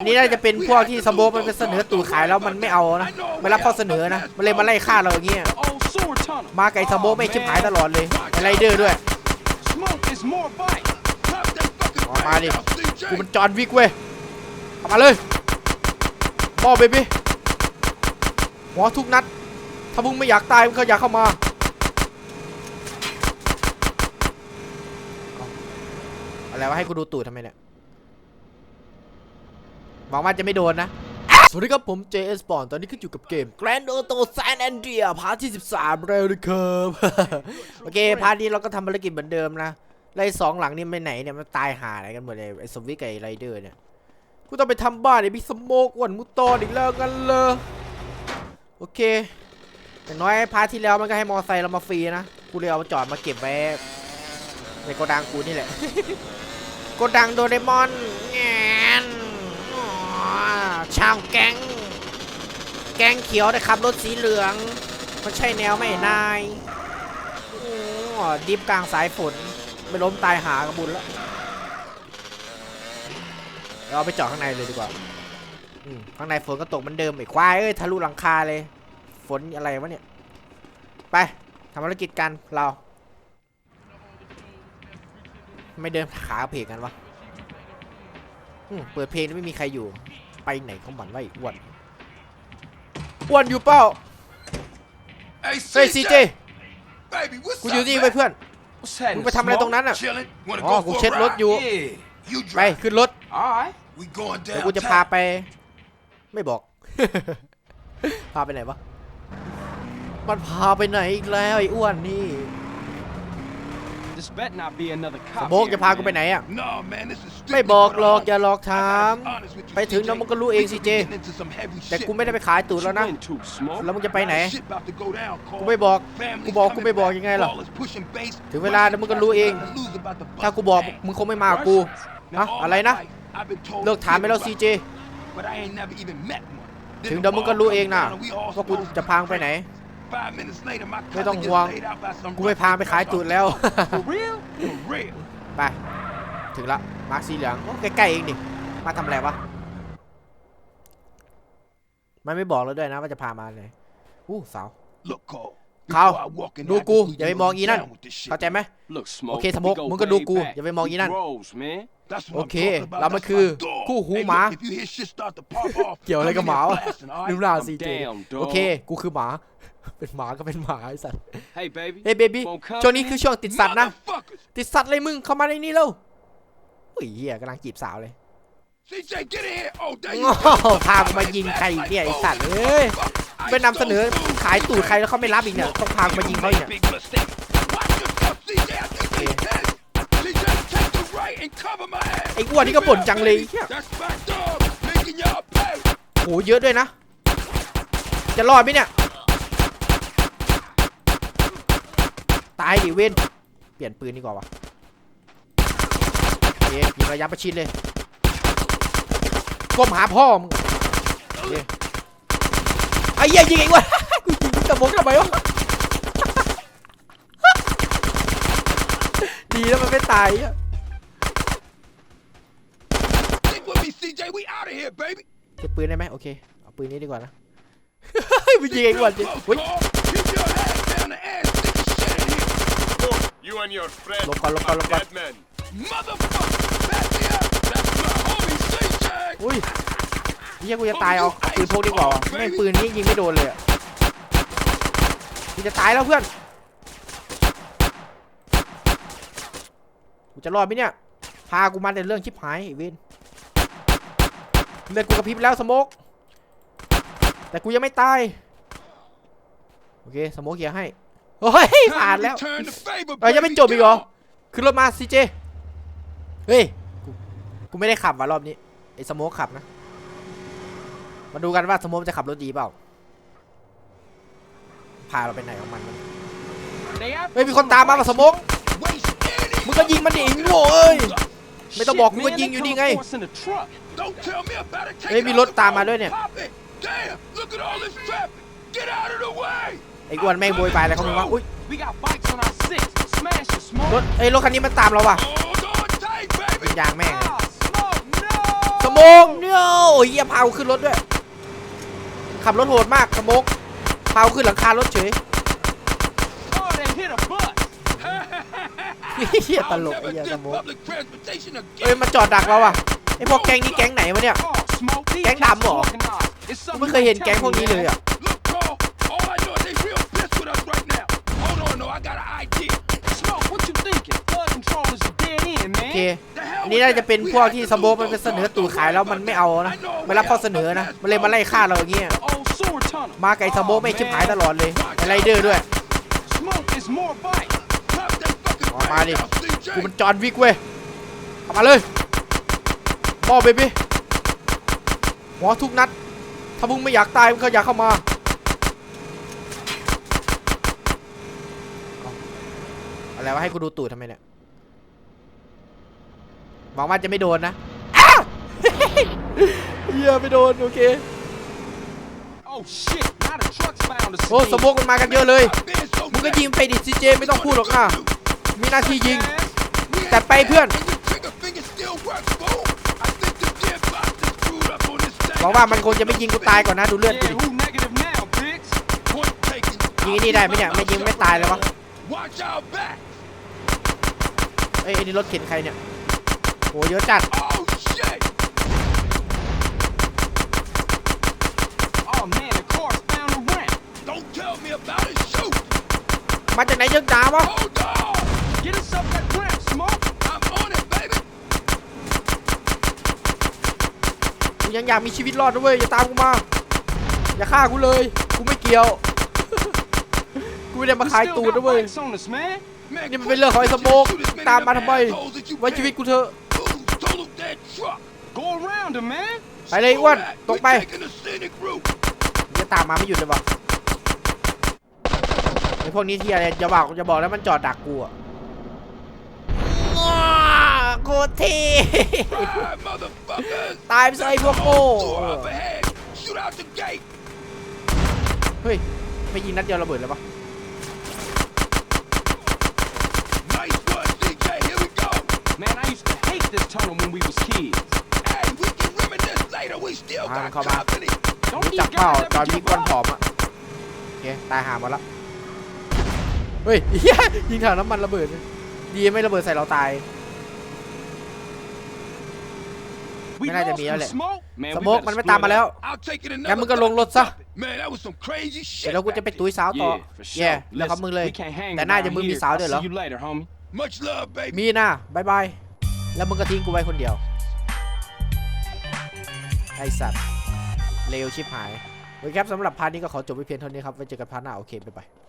อันนี้น่าจะเป็นพวกที่สโมกมันไปเสนอตู่ขายแล้วมันไม่เอานะไม่รับข้อเสนอนะมันเลยมาไล่ฆ่าเราอย่างเงี้ยมาไก่สโมกไม่ชิบหายตลอดเลยไรเดอร์ด้วยมาดิกูมันจอนวิกเว้ยเข้ามาเลยบอเบบี้หัวทุกนัด ถ้ามึงไม่อยากตายมึงก็อยากเข้ามาอะไรวะให้กูดูตูดทำไมเนี่ย หวังว่าจะไม่โดนนะ สวัสดีครับผม JS b o n ตอนนี้ก็อยู่กับเกม Grand Auto San Andreas พาร์ทที่ 13แล้วนะครับ โอเค พาร์ทนี้เราก็ทำภารกิจเหมือนเดิมนะไล่สองหลังนี่ไปไหนเนี่ย มันตายหาอะไรกันหมดเลยไอ้สวิกไอ้ไรเดอร์เนี่ย กูต้องไปทำบ้านไอ้บิ๊กสโมกวันมุตโตอนอีกแล้วกันเลยโอเคอย่างน้อยพาร์ทที่แล้วมันก็ให้มอไซค์เรามาฟรีนะ กูเลยเอามาจอดมาเก็บไว้ในโกดังกูนี่แหละ โกดังโดเรมอนแงน ชาวแก๊ง แก๊งเขียวแต่ขับรถสีเหลือง มันใช่แนวไม่นายอดิฟกลางสายฝนไม่ล้มตายหากระบุญแล้ว เราไปจอดข้างในเลยดีกว่าข้างในฝนก็ตกเหมือนเดิมไอ้ควายเอ้ยทะลุหลังคาเลย ฝนอะไรวะเนี่ย ไปทำภารกิจกันเรา ไม่เดินขาเพลกันวะ เปิดเพลงแล้วไม่มีใครอยู่ ไปไหนของมันวะไอ้อ้วนอ้วนอยู่เปล่า Hey, เฮ้ยซีเจ baby, what's กูอยู่ up, นี่ man? ไว้เพื่อน What's happening? มึงไปทำอะไรตรงนั้นอะ Chilling. Wanna อ๋อ go กู for เช็ด a รถ ride? อยู่ Yeah. You ไป drive. ขึ้นรถ All right. We going เดี๋ยว down. กูจะพาไป ไม่บอก พาไปไหนวะมันพาไปไหนอีกแล้วไอ้อ้วนนี่ This bet not be another ส cop. โมก here, จะพากู man. ไปไหนอะ No, man, this is ไม่ strictly บอก for the หรอก art. อย่าหลอกถาม I gotta be honest with you, ไปถึง CJ. แล้วมึงก็รู้เอง We สิ could เจ be getting into some heavy แต่ shit, กูไม่ได้ไป man. ขายตูด What แล้ว you นะ into, Smoke? แล้วมึงจะไปไหน Shit about to go down, กู Carl. ไม่บอก Family's กูบอกกู coming ไม่บอก back. ยังไงล่ะ Ball is pushing base. ถึงเวลาเดี๋ยวมึงก็รู้เอง The loser about to bust ถ้ากูบอก his ass. มึงคงไม่มากับกู Now, ฮะ all อะไร my นะ life, I've been told เลิกถามไปแล้ว to ซี kill เจ but I ain't never even met one. Then ถึง the เดี๋ยวมึงก็ ball รู้ comes เองนะ down and we all ว่ากู supposed จะ to พางไปไหน Five minutes later, my ไม่ต้อง collar ห่วง gets laid out by some กูไม่พาไปขายตูดแล้ว For real? For real. ไป ถึงละ มาร์คสีเหลืองโอ้ใกล้ๆเองดิ มาทำอะไรวะ มันไม่บอกเราด้วยนะว่าจะพามาเลยอู้เสาว Look, Cole. Carl, before I walk in ดู there, I กู just need อย่า you ไป to มอง go อีนั่น down with this shit. เข้าใจไหม Look, Smoke. Okay, we Smoke, go มึงก็ดู way กู back. อย่าไปมองอี We นั่น bros, man. That's what I'm Okay, talking about. แล้วมัน That's คือ my dog. คู่หู Hey, หมา look, if you hear shit start to pop off, เกี่ยวอะไรกับหมาวะ come in here blasting, all right? ลืมหน้า I'm ซีเจ down, dog. โอเค กูคือหมา เป็นหมาก็เป็นหมาไอ้สัตว์ Hey, baby. เฮ้ยเบบี้ Phone company? ช่วงนี้คือช่วงติดสัตว์นะ Motherfuckers. ติดสัตว์เลยมึงเข้ามาในนี้แล้วอุ้ยเหี้ยกำลังจีบสาวเลย CJ, get in here. Oh, there โง่ you go. พากูมายิงใครเนี่ยไอ้สัตว์เอ้ย ไปนำเสนอขายตูดใครแล้วเขาไม่รับอีกเนี่ยต้องพากูมายิงเขาอีกเนี่ย Big mistake. Watch yourself, CJ. I think he's dead. CJ, take the right and cover my ass. ไอ้อ้วนนี่ก็บ่นจังเลยเหี้ย That's my dog. Making y'all pay. โหเยอะด้วยนะ จะรอดไหมเนี่ย ตายดิเวนเปลี่ยนปืนดีกว่าวะโอเคยิงระยะประชิดเลย ก้มหาพ่อมึงโอเคไอ้เหี้ยยิงเองวะกูยิงตะมกทำไมวะดีแล้วมันไม่ตายอะ Stick with me, CJ. We out of here, baby. เก็บปืนได้ไหมโอเค เอาปืนนี้ดีกว่านะ มึงยิงเองก่อนจริง Close, เฮ้ย Carl. Keep your head down the ass. Stick your shit in here. Look, you and your friend Look, look, are look, look. dead men. Motherfucker. Back me up. That's my homie, CJ. อุ้ยเฮียกูจะตายเอาเอาปืนพกดีกว่าวะแม่งปืนนี้ยิงไม่โดนเลยอะกูจะตายแล้วเพื่อนกูจะรอดไหมเนี่ยพากูมาแต่เรื่องชิบหายไอ้เวนเลือดกูกระพริบแล้วสโมกแต่กูยังไม่ตายโอเคสโมกเกียร์ให้ โอ้ยผ่าน Time to แล้ว return the favor, เอ้ยยังไม่ baby. จบอีกเหรอ Get on. ขึ้นรถมาซีเจเฮ้ยกูกูไม่ได้ขับว่ะรอบนี้ไอ้สโมกขับนะมาดูกันว่าสโมกจะขับรถดีเปล่าพาเราไปไหนของมันวะ They out เฮ้ยมีคนตามมาว่ะสโมก Waste any มึงก็ยิงมันดิไอ้โง่เอ้ยไม่ต้อง Shit, บอกกู man, ก็ they ยิงอยู่ come นี่ไง for us in the truck. Don't tell me about it. Take เฮ้ย it มี out รถ the ตามมา road. ด้วยเนี่ย Pop it. Damn. Look at all this traffic. Get out of the way. ไอ้อ้วนแม่งโวยวายอะไรของมึงวะอุ้ย We got bikes on our six. Smash the smoke. รถเอ้ยรถคันนี้มันตามเราว่ะ Hold on tight, baby. เป็นยางแม่งเลย Ah, smoke, no. สโมมกเนี่ยโอ้ยเหี้ยพากูขึ้นรถด้วย ขับรถโหดมากสโมกพากูขึ้นหลังคารถเฉย Oh, they hit a bus. เฮียต I'll ลกไอ้ never เหี้ยส get โมก public transportation เอ้ย again. มันจอดดักเราอะไอพวกแก๊งนี้แก๊งไหนวะเนี่ย Oh, smoke. These Gang cats đầm hả? organized. It's กู something ไม่เค you ยเห็น ain't แก๊ง telling พวก me, นี้เลย man. อะ นนี้น่าจะเป็นพวกที่สโมก lose มันไปเสนอตูดขายแล้วมันไม่เอานะไม่รับข้อเสนอนะ มันเลยมาไล่ฆ่าเราอย่างเงี้ยมาไก่สโมกไม่ชิบหายตลอดเลยไรเดอร์ด้วยมาดิกูมันจอนวิกเว้ยมาเลยมอเบบี้หัวทุกนัด ถ้ามึงไม่อยากตายมึงก็อยากเข้ามาอาอะไรวะให้กูดูตูดทำไมเนี่ย หวังว่าจะไม่โดนนะอ้าวเฮียไม่โดนโอเค Oh shit! Now the truck's found us. โอ้สโมกมันมากันเยอะเลย Stop being so มึงก็ fast. ยิงไปดิซีเจไม่ต้องพูดหรอกนะมีหน้าที่ยิง We จัด had ไปเพื่อน and your trigger finger still works, fool. I think the gearbox is screwed up on this thing. หวังว่ามันคงจะไม่ยิงกูตายก่อนนะดูเลือด Yeah, กูดิ who negative now, bitch? Point taken. ยิงไอ้นี่ได้ไหมเนี่ยไม่ยิงไม่ตายเลยวะ Watch our back. เอ้ยไอ้นี่รถเข็นใครเนี่ย โหเยอะจัด Oh shit. Oh man, the car's found a ramp. Don't tell me about it. Shoot. มาจากไหนเยอะจ้าวะ Hold on. Get us up that ramp, smoke. I'm on it, baby. กูยังอยากมีชีวิตรอดด้วยอย่าตามกูมา อย่าฆ่ากูเลย กูไม่เกี่ยว กูไม่ได้มา We ขาย still ตูด got นะเว้ย bikes on us, man. Man, นี่มัน quit เป็นเรื่องของไอ้ส trying โม to ก shoot as many ตามมา of ทำ them ไม assholes as you ไว้ชีวิต can. กูเถอะ ไปเลยอ้วน Screw that. ตรง We're ไป taking the scenic route. จะตามมาไม่หยุดเลยวะไอ้พวกนี้ที่อะไรอย่าบอกอย่าบอกแล้วมันจอดดักกูอะง้อโคตรเท่ Right, motherfuckers. ตายไปซะไอ้พวกโง่ Door up ahead. Shoot out the gate. เฮ้ยไม่ยิงนัดเดียวระเบิดเลยปะ Nice one, DJ. Here we go. Man, I used to hate this tunnel when we was kids. Hey, we can reminisce later. We still Ah, got come on. company. Don't รู้ these จักเปล่า guys จอ ever ห์นวิก give วันผอ up? มอะโอเคตายหาหมดละเฮ้ยเหี้ยยิงถังน้ำมันระเบิดเลยดีไม่ระเบิดใส่เราตาย We Mấy nay thì lost bị some ở lẹ. smoke. Man, ส we โมก better มันไม่ split ตามมา up. แล้ว I'll take it งั้น another มึงก็ลงรถซะ Man, that was some crazy เดี๋ยว shit. แล้วกูจะ back ไป there. ตุ้ยสาวต่อ Yeah, for sure. แย่แล้วเขา Listen, มึงเลย we can't hang แต่น่าจะ around มึงมี here. สาว I'll ด้วยเหรอ see you later, homie. Much love, baby. มีนะบายบาย แล้วมึงก็ทิ้งกูไว้คนเดียว ไอสัตว์เลวชิบหายโอเคครับสำหรับพาร์ทนี้ก็ขอจบไปเพียงเท่านี้ครับ ไว้เจอกันพาร์ทหน้า โอเค บ๊ายบาย